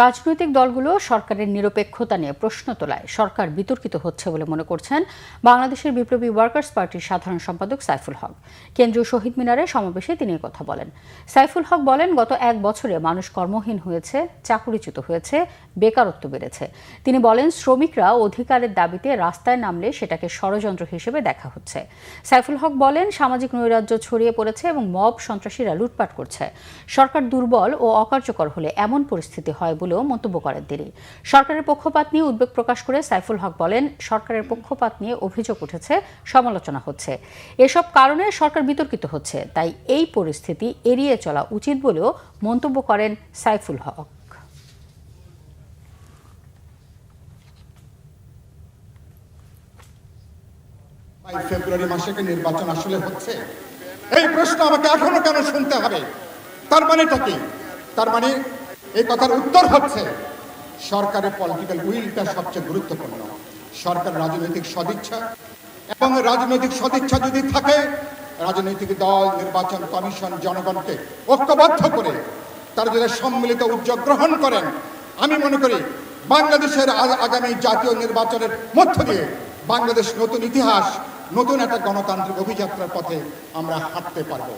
রাজনৈতিক দলগুলো সরকারের নিরপেক্ষতা নিয়ে প্রশ্ন তোলায়। সরকার বিতর্কিত হচ্ছে বলে মনে করছেন বাংলাদেশের বিপ্লবী ওয়ার্কার্স পার্টির সাধারণ সম্পাদক সাইফুল হক। কেন্দ্রীয় শহীদ মিনারে সমাবেশে তিনি কথা বলেন। সাইফুল হক বলেন, গত এক বছরে মানুষ কর্মহীন হয়েছে, চাকুরিচ্যুত হয়েছে, বেকারত্ব বেড়েছে। তিনি বলেন, শ্রমিকরা অধিকারের দাবিতে রাস্তায় নামলে সেটাকে ষড়যন্ত্র হিসেবে দেখা হচ্ছে। সাইফুল হক বলেন, সামাজিক নৈরাজ্য ছড়িয়ে পড়েছে এবং মব সন্ত্রাসীরা লুটপাট করছে। সরকার দুর্বল ও অকার্যকর হলে এমন পরিস্থিতি হয় বলেও মন্তব্য করেন তিনি। সরকারের পক্ষপাত নিয়ে উদ্বেগ প্রকাশ করে সাইফুল হক বলেন, সরকারের পক্ষপাত নিয়ে অভিযোগ উঠেছে, সমালোচনা হচ্ছে। এসব কারণে সরকার বিতর্কিত হচ্ছে, তাই এই পরিস্থিতি এড়িয়ে চলা উচিত বলেও মন্তব্য করেন সাইফুল হক। ফেব্রুয়ারি মাসে কি নির্বাচন আসলে হচ্ছে? এই প্রশ্ন আমাকে এখনও কেন শুনতে হবে? তার মানেটা কি? তার মানে এই কথার উত্তর হচ্ছে সরকারের পলিটিক্যাল উইলটা সবচেয়ে গুরুত্বপূর্ণ। সরকার রাজনৈতিক সদিচ্ছা এবং রাজনৈতিক সদিচ্ছা যদি থাকে, রাজনৈতিক দল, নির্বাচন কমিশন, জনগণকে ঐক্যবদ্ধ করে তারা যদি সম্মিলিত উদ্যোগ গ্রহণ করেন। আমি মনে করি, বাংলাদেশের আগামী জাতীয় নির্বাচনের মধ্য দিয়ে বাংলাদেশ নতুন ইতিহাস, নতুন একটা গণতান্ত্রিক অভিযাত্রার পথে আমরা হাঁটতে পারব।